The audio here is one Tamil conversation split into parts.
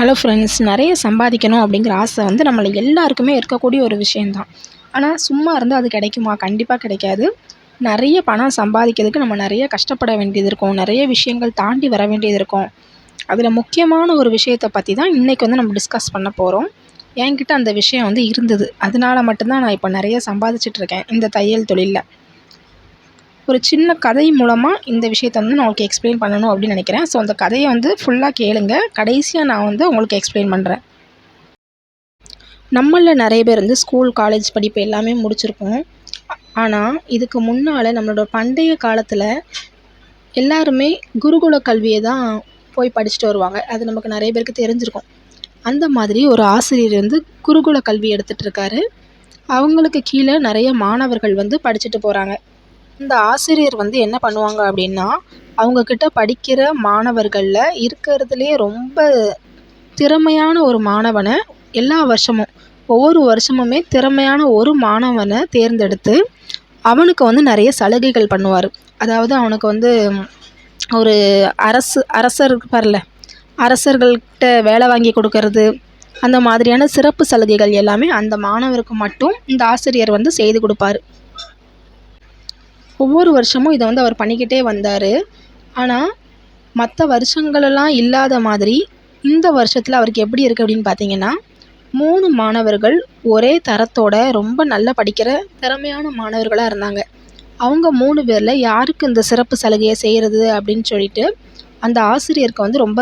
ஹலோ ஃப்ரெண்ட்ஸ் நிறைய சம்பாதிக்கணும் அப்படிங்கிற ஆசை வந்து நம்மள எல்லாருக்குமே இருக்கக்கூடிய ஒரு விஷயந்தான் ஆனால் சும்மா இருந்தால் அது கிடைக்குமா? கண்டிப்பாக கிடைக்காது. நிறைய பணம் சம்பாதிக்கிறதுக்கு நம்ம நிறைய கஷ்டப்பட வேண்டியது இருக்கும். நிறைய விஷயங்கள் தாண்டி வர வேண்டியது இருக்கும். அதில் முக்கியமான ஒரு விஷயத்த பற்றி தான் இன்றைக்கி வந்து நம்ம டிஸ்கஸ் பண்ண போகிறோம் என்கிட்ட அந்த விஷயம் வந்து இருந்தது. அதனால மட்டும்தான் நான் இப்போ நிறைய சம்பாதிச்சிட்ருக்கேன் இந்த தையல் தொழிலில். ஒரு சின்ன கதை மூலமாக இந்த விஷயத்தை வந்து நான் உங்களுக்கு எக்ஸ்பிளைன் பண்ணணும் அப்படின்னு நினைக்கிறேன். ஸோ அந்த கதையை வந்து ஃபுல்லாக கேளுங்க. கடைசியாக நான் வந்து உங்களுக்கு எக்ஸ்பிளைன் பண்ணுறேன் நம்மளில் நிறைய பேர் வந்து ஸ்கூல் காலேஜ் படிப்பு எல்லாமே முடிச்சிருப்போம். ஆனால் இதுக்கு முன்னால் நம்மளோட பண்டைய காலத்தில் எல்லாருமே குருகுல கல்வியை தான் போய் படிச்சுட்டு வருவாங்க. அது நமக்கு நிறைய பேருக்கு தெரிஞ்சிருக்கும். அந்த மாதிரி ஒரு ஆசிரியர் வந்து குருகுல கல்வி எடுத்துகிட்ருக்காரு அவங்களுக்கு கீழே நிறைய மாணவர்கள் வந்து படிச்சுட்டு போகிறாங்க இந்த ஆசிரியர் வந்து என்ன பண்ணுவாங்க அப்படின்னா அவங்கக்கிட்ட படிக்கிற மாணவர்களில் இருக்கிறதுலே ரொம்ப திறமையான ஒரு மாணவனை எல்லா வருஷமும் ஒவ்வொரு வருஷமுமே திறமையான ஒரு மாணவனை தேர்ந்தெடுத்து அவனுக்கு வந்து நிறைய சலுகைகள் பண்ணுவார். அதாவது அவனுக்கு வந்து ஒரு அரசு அரசர் பரல அரசர்கள்கிட்ட வேலை வாங்கி கொடுக்கறது அந்த மாதிரியான சிறப்பு சலுகைகள் எல்லாமே அந்த மாணவருக்கு மட்டும் இந்த ஆசிரியர் வந்து செய்து கொடுப்பாரு. ஒவ்வொரு வருஷமும் இதை வந்து அவர் பண்ணிக்கிட்டே வந்தார். ஆனால் மற்ற வருஷங்களெல்லாம் இல்லாத மாதிரி இந்த வருஷத்தில் அவருக்கு எப்படி இருக்குது அப்படின்னு பார்த்தீங்கன்னா மூணு மாணவர்கள் ஒரே தரத்தோட ரொம்ப நல்லா படிக்கிற திறமையான மாணவர்களாக இருந்தாங்க. அவங்க மூணு பேரில் யாருக்கு இந்த சிறப்பு சலுகையை செய்கிறது அப்படின்னு சொல்லிட்டு அந்த ஆசிரியருக்கு வந்து ரொம்ப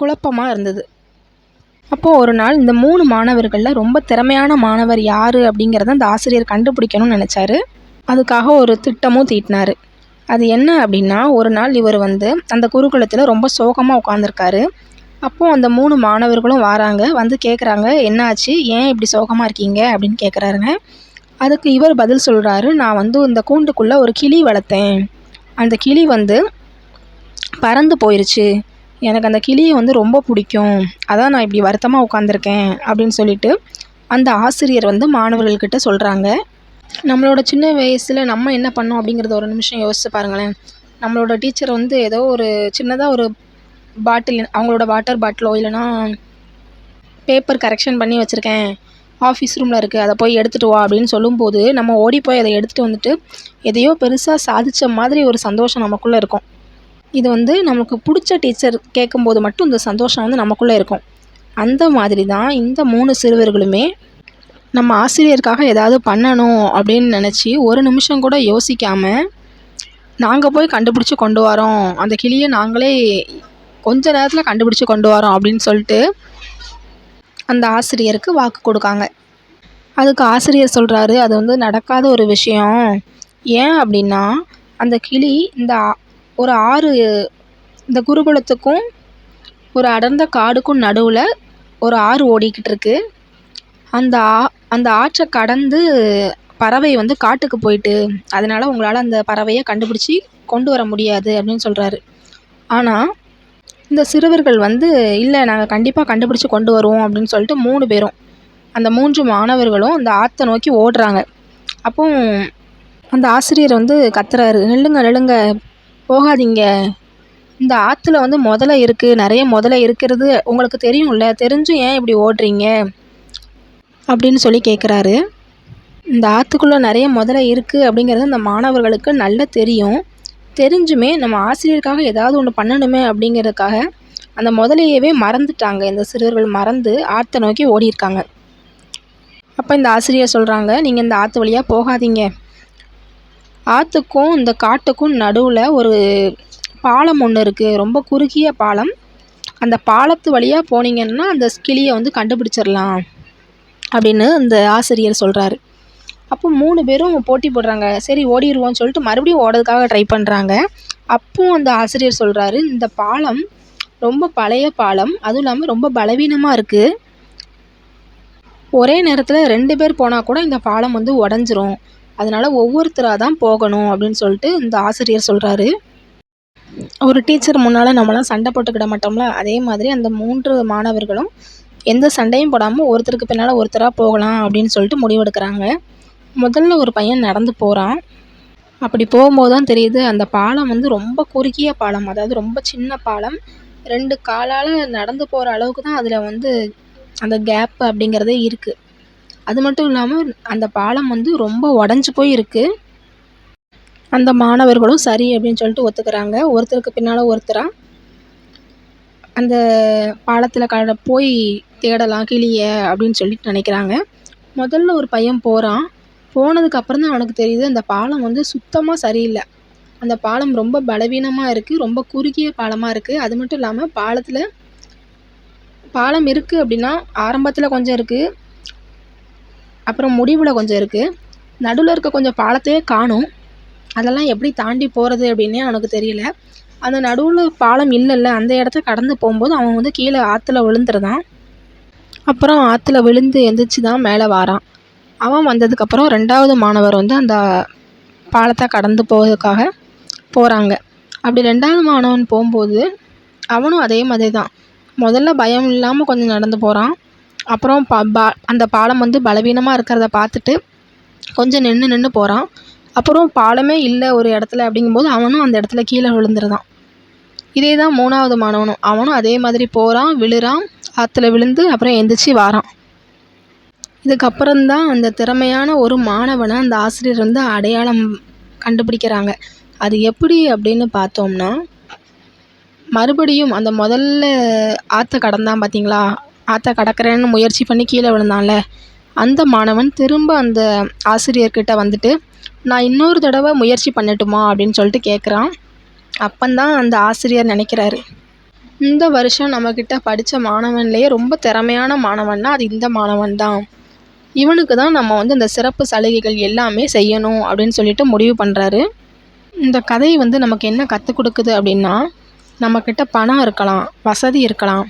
குழப்பமாக இருந்தது. அப்போது ஒரு நாள் இந்த மூணு மாணவர்களில் ரொம்ப திறமையான மாணவர் யார் அப்படிங்கிறத அந்த ஆசிரியர் கண்டுபிடிக்கணும்னு நினச்சாரு. அதுக்காக ஒரு திட்டமும் தீட்டினார். அது என்ன அப்படின்னா ஒரு நாள் இவர் வந்து அந்த குருகுலத்தில் ரொம்ப சோகமாக உட்காந்துருக்காரு அப்போது அந்த மூணு மாணவர்களும் வராங்க வந்து கேட்குறாங்க என்னாச்சு? ஏன் இப்படி சோகமாக இருக்கீங்க? அப்படின்னு கேட்குறாருங்க அதுக்கு இவர் பதில் சொல்கிறாரு நான் வந்து இந்த கூண்டுக்குள்ளே ஒரு கிளி வளர்த்தேன். அந்த கிளி வந்து பறந்து போயிருச்சு. எனக்கு அந்த கிளியை வந்து ரொம்ப பிடிக்கும். அதான் நான் இப்படி வருத்தமாக உட்காந்துருக்கேன் அப்படின்னு சொல்லிட்டு அந்த ஆசிரியர் வந்து மாணவர்கள்கிட்ட சொல்கிறாங்க நம்மளோட சின்ன வயசில் நம்ம என்ன பண்ணோம் அப்படிங்கிறத ஒரு நிமிஷம் யோசிச்சு பாருங்களேன். நம்மளோட டீச்சர் வந்து ஏதோ ஒரு சின்னதாக ஒரு பாட்டில் அவங்களோட வாட்டர் பாட்டிலோ இல்லைனா பேப்பர் கரெக்ஷன் பண்ணி வச்சுருக்கேன். ஆஃபீஸ் ரூமில் இருக்குது அதை போய் எடுத்துகிட்டு வா அப்படின்னு சொல்லும்போது நம்ம ஓடி போய் அதை எடுத்துகிட்டு வந்துட்டு எதையோ பெருசாக சாதித்த மாதிரி ஒரு சந்தோஷம் நமக்குள்ளே இருக்கும். இது வந்து நமக்கு பிடிச்ச டீச்சர் கேட்கும்போது மட்டும் இந்த சந்தோஷம் வந்து நமக்குள்ளே இருக்கும். அந்த மாதிரி தான் இந்த மூணு சிறுவர்களுமே நம்ம ஆசிரியருக்காக ஏதாவது பண்ணணும் அப்படின்னு நினச்சி ஒரு நிமிஷம் கூட யோசிக்காமல் நாங்கள் போய் கண்டுபிடிச்சி கொண்டு வரோம். அந்த கிளியை நாங்களே கொஞ்ச நேரத்தில் கண்டுபிடிச்சி கொண்டு வரோம் அப்படின்னு சொல்லிட்டு அந்த ஆசிரியருக்கு வாக்கு கொடுக்காங்க. அதுக்கு ஆசிரியர் சொல்கிறாரு அது வந்து நடக்காத ஒரு விஷயம். ஏன் அப்படின்னா அந்த கிளி இந்த ஒரு ஆறு இந்த குருகுலத்துக்கும் ஒரு அடர்ந்த காடுக்கும் நடுவில் ஒரு ஆறு ஓடிக்கிட்டு இருக்குது அந்த ஆ அந்த ஆற்றை கடந்து பறவை வந்து காட்டுக்கு போயிட்டு அதனால் உங்களால் அந்த பறவையை கண்டுபிடிச்சி கொண்டு வர முடியாது அப்படின்னு சொல்கிறாரு ஆனால் இந்த சிறுவர்கள் வந்து இல்லை நாங்கள் கண்டிப்பாக கண்டுபிடிச்சி கொண்டு வருவோம் அப்படின்னு சொல்லிட்டு மூணு பேரும் அந்த மூன்று மாணவர்களும் அந்த ஆற்றை நோக்கி ஓடுறாங்க. அப்போ அந்த ஆசிரியர் வந்து கத்துறாரு நெல்லுங்க நெல்லுங்க போகாதீங்க. இந்த ஆற்றுல வந்து முதலை இருக்குது நிறைய முதலை இருக்கிறது உங்களுக்கு தெரியும்ல தெரிஞ்சும் ஏன் இப்படி ஓடுறீங்க? அப்படின்னு சொல்லி கேட்குறாரு இந்த ஆற்றுக்குள்ளே நிறைய முதலை இருக்குது அப்படிங்கிறது அந்த மாணவர்களுக்கு நல்லா தெரியும். தெரிஞ்சுமே நம்ம ஆசிரியருக்காக ஏதாவது ஒன்று பண்ணணுமே அப்படிங்கிறதுக்காக அந்த முதலையவே மறந்துட்டாங்க. இந்த சிறுவர்கள் மறந்து ஆற்றை நோக்கி ஓடியிருக்காங்க. அப்போ இந்த ஆசிரியர் சொல்கிறாங்க நீங்கள் இந்த ஆற்று வழியாக போகாதீங்க. ஆற்றுக்கும் இந்த காட்டுக்கும் நடுவில் ஒரு பாலம் ஒன்று இருக்குது ரொம்ப குறுகிய பாலம். அந்த பாலத்து வழியாக போனீங்கன்னா அந்த கிளியை வந்து கண்டுபிடிச்சிடலாம் அப்படின்னு அந்த ஆசிரியர் சொல்கிறாரு அப்போ மூணு பேரும் போட்டி போடுறாங்க. சரி ஓடிடுவோம்னு சொல்லிட்டு மறுபடியும் ஓடுறதுக்காக ட்ரை பண்ணுறாங்க அப்போ அந்த ஆசிரியர் சொல்கிறாரு இந்த பாலம் ரொம்ப பழைய பாலம். அதுவும் இல்லாமல் ரொம்ப பலவீனமாக இருக்குது ஒரே நேரத்தில் ரெண்டு பேர் போனால் கூட இந்த பாலம் வந்து உடஞ்சிரும். அதனால் ஒவ்வொருத்தராக தான் போகணும் அப்படின்னு சொல்லிட்டு இந்த ஆசிரியர் சொல்கிறாரு ஒரு டீச்சர் முன்னால் நம்மலாம் சண்டை போட்டுக்கிட மாட்டோம்ல? அதே மாதிரி அந்த மூன்று மாணவர்களும் எந்த சண்டையும் போடாமல் ஒருத்தருக்கு பின்னால் ஒருத்தராக போகலாம் அப்படின்னு சொல்லிட்டு முடிவெடுக்கிறாங்க. முதல்ல ஒரு பையன் நடந்து போகிறான் அப்படி போகும்போது தான் தெரியுது அந்த பாலம் வந்து ரொம்ப குறுகிய பாலம் அதாவது ரொம்ப சின்ன பாலம். ரெண்டு காலால் நடந்து போகிற அளவுக்கு தான் அதில் வந்து அந்த கேப் அப்படிங்கிறதே இருக்குது அது மட்டும் இல்லாமல் அந்த பாலம் வந்து ரொம்ப உடஞ்சி போய் இருக்குது அந்த மாணவர்களும் சரி அப்படின்னு சொல்லிட்டு ஒத்துக்கிறாங்க. ஒருத்தருக்கு பின்னால் ஒருத்தராக அந்த பாலத்தில் கட போய் தேடலாம் கிளியை அப்படின்னு சொல்லிட்டு நினைக்கிறாங்க. முதல்ல ஒரு பையன் போகிறான் போனதுக்கப்புறம் தான் அவனுக்கு தெரியுது அந்த பாலம் வந்து சுத்தமாக சரியில்லை. அந்த பாலம் ரொம்ப பலவீனமாக இருக்குது ரொம்ப குறுகிய பாலமாக இருக்குது அது மட்டும் இல்லாமல் பாலத்தில் பாலம் இருக்குது அப்படின்னா ஆரம்பத்தில் கொஞ்சம் இருக்குது அப்புறம் முடிவில் கொஞ்சம் இருக்குது நடுவில் இருக்க கொஞ்சம் பாலத்தையே காணும். அதெல்லாம் எப்படி தாண்டி போகிறது அப்படின்னே அவனுக்கு தெரியல. அந்த நடுவில் பாலம் இல்லைல்ல அந்த இடத்த கடந்து போகும்போது அவன் வந்து கீழே ஆற்றுல விழுந்துருதான் அப்புறம் ஆற்றுல விழுந்து எந்திரிச்சு தான் மேலே வாரான். அவன் வந்ததுக்கப்புறம் ரெண்டாவது மாணவர் வந்து அந்த பாலத்தை கடந்து போகிறதுக்காக போகிறாங்க அப்படி ரெண்டாவது மாணவன் போகும்போது அவனும் அதே மாதிரி தான் முதல்ல பயம் இல்லாமல் கொஞ்சம் நடந்து போகிறான் அப்புறம் ப பா அந்த பாலம் வந்து பலவீனமாக இருக்கிறத பார்த்துட்டு கொஞ்சம் நின்று நின்று போகிறான் அப்புறம் பாலமே இல்லை ஒரு இடத்துல அப்படிங்கும்போது அவனும் அந்த இடத்துல கீழே விழுந்துருதான். இதே தான் மூணாவது மாணவனும். அவனும் அதே மாதிரி போகிறான் விழுறான் ஆற்றுல விழுந்து அப்புறம் எந்திரிச்சு வாரான். இதுக்கப்புறம்தான் அந்த திறமையான ஒரு மாணவனை அந்த ஆசிரியர் வந்து அடையாளம் கண்டுபிடிக்கிறாங்க. அது எப்படி அப்படின்னு பார்த்தோம்னா மறுபடியும் அந்த முதல்ல ஆற்ற கடந்தான் பார்த்தீங்களா ஆற்ற கடக்கிறேன்னு முயற்சி பண்ணி கீழே விழுந்தான்ல. அந்த மாணவன் திரும்ப அந்த ஆசிரியர்கிட்ட வந்துட்டு நான் இன்னொரு தடவை முயற்சி பண்ணட்டுமா? அப்படின்னு சொல்லிட்டு கேட்குறான் அப்பந்தான் அந்த ஆசிரியர் நினைக்கிறாரு. இந்த வருஷம் நம்மக்கிட்ட படித்த மாணவன்லேயே ரொம்ப திறமையான மாணவன்னா அது இந்த மாணவன் தான் இவனுக்கு தான் நம்ம வந்து இந்த சிறப்பு சலுகைகள் எல்லாமே செய்யணும் அப்படின்னு சொல்லிட்டு முடிவு பண்ணுறாரு இந்த கதை வந்து நமக்கு என்ன கற்றுக் கொடுக்குது அப்படின்னா நம்மக்கிட்ட பணம் இருக்கலாம் வசதி இருக்கலாம்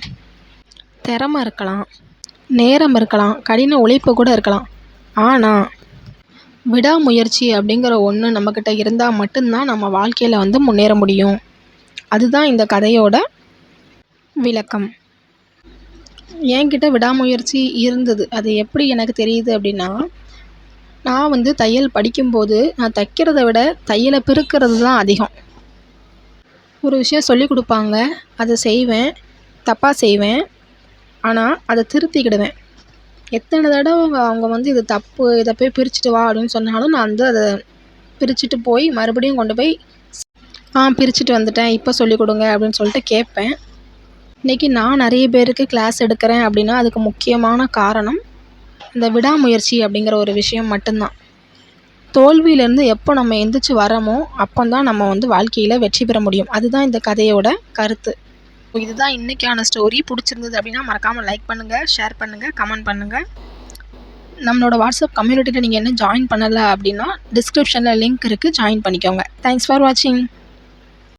திறமை இருக்கலாம் நேரம் இருக்கலாம் கடின உழைப்பு கூட இருக்கலாம். ஆனால் விடாமுயற்சி அப்படிங்கிற ஒன்று நம்மக்கிட்ட இருந்தால் மட்டும்தான் நம்ம வாழ்க்கையில் வந்து முன்னேற முடியும். அதுதான் இந்த கதையோட விளக்கம். என்கிட்ட விடாமுயற்சி இருந்தது. அது எப்படி எனக்கு தெரியுது அப்படின்னா நான் வந்து தையல் படிக்கும்போது நான் தைக்கிறத விட தையலை பிறுக்கிறது தான் அதிகம். ஒரு விஷயம் சொல்லி கொடுப்பாங்க அதை செய்வேன் தப்பாக செய்வேன் ஆனால் அதை திருத்திக்கிடுவேன். எத்தனை தடவை அவங்க வந்து இது தப்பு இதை போய் பிரிச்சுட்டு வா அப்படின்னு சொன்னாலும் நான் வந்து அதை பிரிச்சுட்டு போய் மறுபடியும் கொண்டு போய் ஆ பிரிச்சுட்டு வந்துட்டேன் இப்போ சொல்லிக் கொடுங்க அப்படின்னு சொல்லிட்டு கேட்பேன். இன்றைக்கி நான் நிறைய பேருக்கு கிளாஸ் எடுக்கிறேன் அப்படின்னா அதுக்கு முக்கியமான காரணம் இந்த விடாமுயற்சி அப்படிங்கிற ஒரு விஷயம் மட்டும்தான். தோல்வியிலேருந்து எப்போ நம்ம எந்திரிச்சு வரோமோ அப்போ தான் நம்ம வந்து வாழ்க்கையில் வெற்றி பெற முடியும். அதுதான் இந்த கதையோட கருத்து. இதுதான் இன்றைக்கான ஸ்டோரி பிடிச்சிருந்தது அப்படின்னா மறக்காமல் லைக் பண்ணுங்கள் ஷேர் பண்ணுங்கள் கமெண்ட் பண்ணுங்கள் நம்மளோட வாட்ஸ்அப் கம்யூனிட்டியில் நீங்கள் என்ன ஜாயின் பண்ணலை அப்படின்னா டிஸ்கிரிப்ஷனில் லிங்க் இருக்குது ஜாயின் பண்ணிக்கோங்க. தேங்க்ஸ் ஃபார் வாட்சிங்